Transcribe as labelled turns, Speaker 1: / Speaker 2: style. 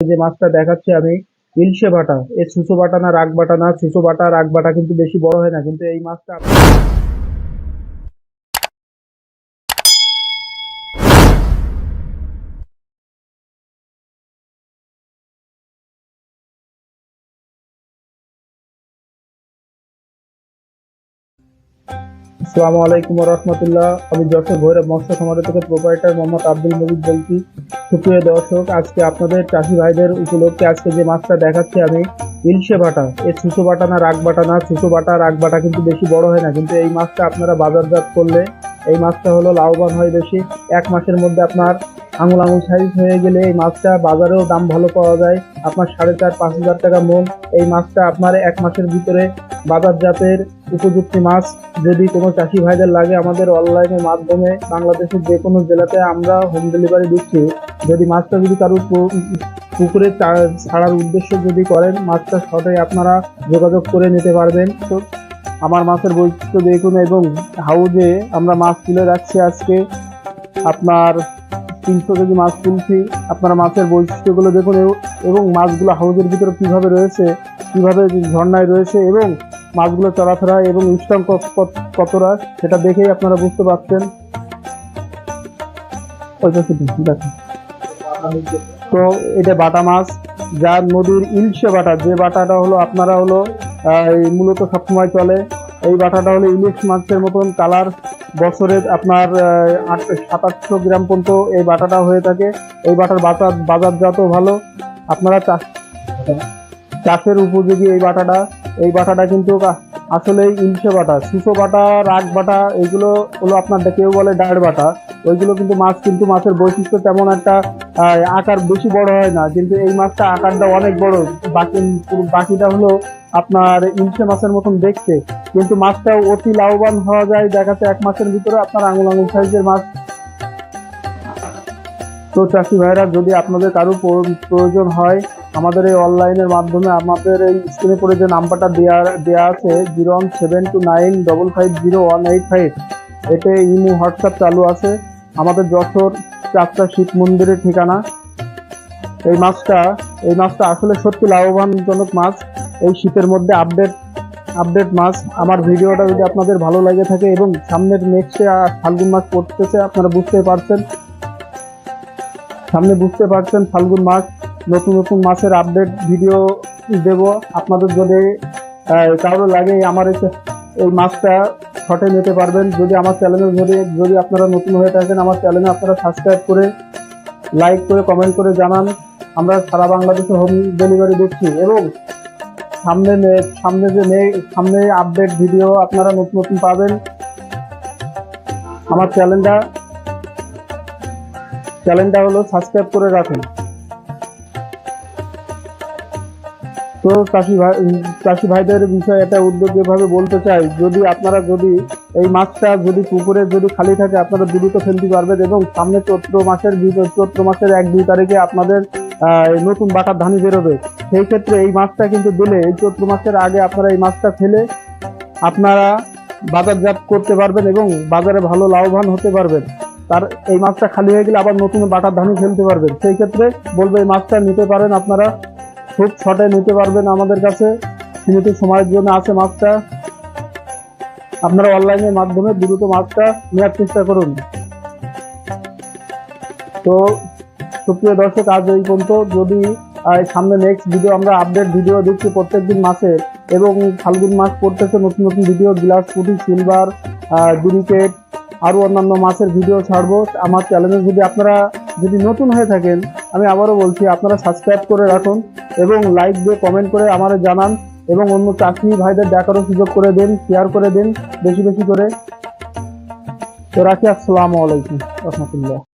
Speaker 1: যে মাছটা দেখাচ্ছি আমি, ইলশে বাটা। এই সুসো বাটা না রাগ বাটা না, সুসো বাটা রাগ বাটা কিন্তু বেশি বড় হয় না, কিন্তু এই মাছটা আসসালামু আলাইকুম রহমতুল্লাহ। আমি যশোর ভৈরব মৎস্য সমাজ থেকে প্রোপাইটার মোহাম্মদ আব্দুল মজিদ বলছি। সুপ্রিয় দর্শক, আজকে আপনাদের চাষি ভাইদের উপলক্ষে আজকে যে মাছটা দেখাচ্ছি আমি, ইলশে বাটা এই ছুসো বাটা না রাগ বাটা না ছুটো বাটা, রাগ বাটা কিন্তু বেশি বড় হয় না। কিন্তু এই মাছটা আপনারা বাজারজাত করলে, এই মাছটা হলো লাভবান হয় বেশি। এক মাসের মধ্যে আপনার আঙুল আঙুল সাইজ হয়ে গেলে এই মাছটা বাজারেও দাম ভালো পাওয়া যায়। আপনার সাড়ে চার, পাঁচ হাজার টাকা মন। এই মাছটা আপনার এক মাসের ভিতরে বাজারজাতের উপযুক্ত মাছ। যদি কোনো চাষি ভাইদের লাগে আমাদের অনলাইনের মাধ্যমে বাংলাদেশের যে কোনো জেলাতে আমরা হোম ডেলিভারি দিচ্ছি। যদি মাছটা যদি কারও পু- পুকুরে ছাড়ার উদ্দেশ্য যদি করেন, মাছটা সঠিক আপনারা যোগাযোগ করে নিতে পারবেন। তো আমার মাছের বৈশিষ্ট্য দেখুন এবং হাউজে আমরা মাছ তুলে রাখছি আজকে। আপনার তিনশো কেজি মাছ তুলছি আপনারা মাছের বৈশিষ্ট্যগুলো দেখুন এবং মাছগুলো হাউজের ভিতরে কীভাবে রয়েছে, কীভাবে ঝর্ণায় রয়েছে এবং মাছগুলো চলাফেরা এবং স্ট্রং কতটা, সেটা দেখেই আপনারা বুঝতে পারছেন। তো এটা বাটা মাছ, যার নদীর ইলশে বাটা, যে বাটাটা হলো আপনারা হলো মূলত সবসময় চলে, এই বাটাটা হলো ইলিশ মাছের মতন কালার বছরে আপনার সাতাশশো গ্রাম পর্যন্ত এই বাটাটা হয়ে থাকে। এই বাটার বাজার বাজারজাতও ভালো। আপনারা চাষ চাষের উপযোগী এই বাটাটা। এই বাটাটা কিন্তু আসলেই ইলশে বাটা, সুসো বাটা, রাগ বাটা এগুলো হলো আপনার কেউ বলে ডায়ের বাটা। ওইগুলো কিন্তু মাছ কিন্তু মাছের বৈশিষ্ট্য তেমন একটা আকার বেশি বড় হয় না। কিন্তু এই মাছটা আকারটা অনেক বড়। বাকি বাকিটা হলো আপনার ইলশে মাছের মতন দেখতে। কিন্তু মাছটা অতি লাভবান হওয়া যায়, দেখাচ্ছে এক মাসের ভিতরে আপনার আঙুল আঙুল সাইজের মাছ। তো চাষি ভাইরা, যদি আপনাদের কারও প্রয়োজন হয়, আমাদের এই অনলাইনের মাধ্যমে আমাদের এই স্ক্রিনে পরে যে নাম্বারটা দেওয়া দেওয়া আছে, zero one seven two nine double five zero one eight five. এতে ইমো, হোয়াটসঅ্যাপ চালু আছে। আমাদের যশোর চারটা শিব মন্দিরের ঠিকানা। এই মাছটা এই মাছটা আসলে সত্যি লাভবানজনক মাছ। এই শীতের মধ্যে আপডেট আপডেট মাছ। আমার ভিডিওটা যদি আপনাদের ভালো লাগে থাকে এবং সামনের নেক্সটে ফাল্গুন মাস পড়তেছে, আপনারা বুঝতে পারছেন। সামনে বুঝতে পারছেন ফাল্গুন মাস, নতুন নতুন মাছের আপডেট ভিডিও দেব। আপনাদের যদি কারও লাগে আমার এই এই মাছটা শটে নিতে পারবেন। যদি আমার চ্যানেলে যদি যদি আপনারা নতুন হয়ে থাকেন, আমার চ্যানেলে আপনারা সাবস্ক্রাইব করে লাইক করে কমেন্ট করে জানান। আমরা সারা বাংলাদেশে হোম ডেলিভারি দিচ্ছি এবং সামনে সামনে যে নে- সামনে আপডেট ভিডিও আপনারা নতুন নতুন পাবেন। আমার চ্যানেলটা চ্যানেলটা হলো সাবস্ক্রাইব করে রাখুন। তো চাষি ভাই, চাষি ভাইদের বিষয়ে একটা উদ্যোগ যেভাবে বলতে চাই, যদি আপনারা যদি এই মাছটা যদি পুকুরে যদি খালি থাকে, আপনারা দ্রুত ফেলতে পারবেন এবং সামনে চৈত্র মাসের চৈত্র মাসের এক দুই তারিখে আপনাদের নতুন বাটার ধানি বেরোবে। সেই ক্ষেত্রে এই মাছটা কিন্তু দিলে, এই চৈত্র মাসের আগে আপনারা এই মাছটা ফেলে আপনারা বাজারজাত করতে পারবেন এবং বাজারে ভালো লাভবান হতে পারবেন। তার এই মাছটা খালি হয়ে গেলে আবার নতুন বাটার ধানি ফেলতে পারবেন। সেই ক্ষেত্রে বলব এই মাছটা নিতে পারেন আপনারা, খুব শর্টে নিতে পারবেন আমাদের কাছে। সীমিত সময়ের জন্য আছে মাছটা। আপনারা অনলাইনের মাধ্যমে দ্রুত মাছটা নেওয়ার চেষ্টা করুন। তো সুপ্রিয় দর্শক, আজ এই পর্যন্ত। যদি সামনে নেক্সট ভিডিও আমরা আপডেট ভিডিও দিচ্ছি প্রত্যেকদিন মাসে এবং ফাল্গুন মাস পড়তেছে নতুন নতুন ভিডিও গ্লাস পুটি সিলভার ডুরিকেট আরও অন্যান্য মাছের ভিডিও ছাড়বো। আমার চ্যানেলে যদি আপনারা যদি নতুন হয়ে থাকেন, আমি আবারও বলছি, আপনারা সাবস্ক্রাইব করে রাখুন এবং লাইক দিয়ে কমেন্ট করে আমারে জানান এবং অন্য চাকরি ভাইদের দেখারও সুযোগ করে দিন শেয়ার করে দিন, বেশি বেশি করে। তো রাখি, আসসালামু আলাইকুম, রহমতুল্লাহ।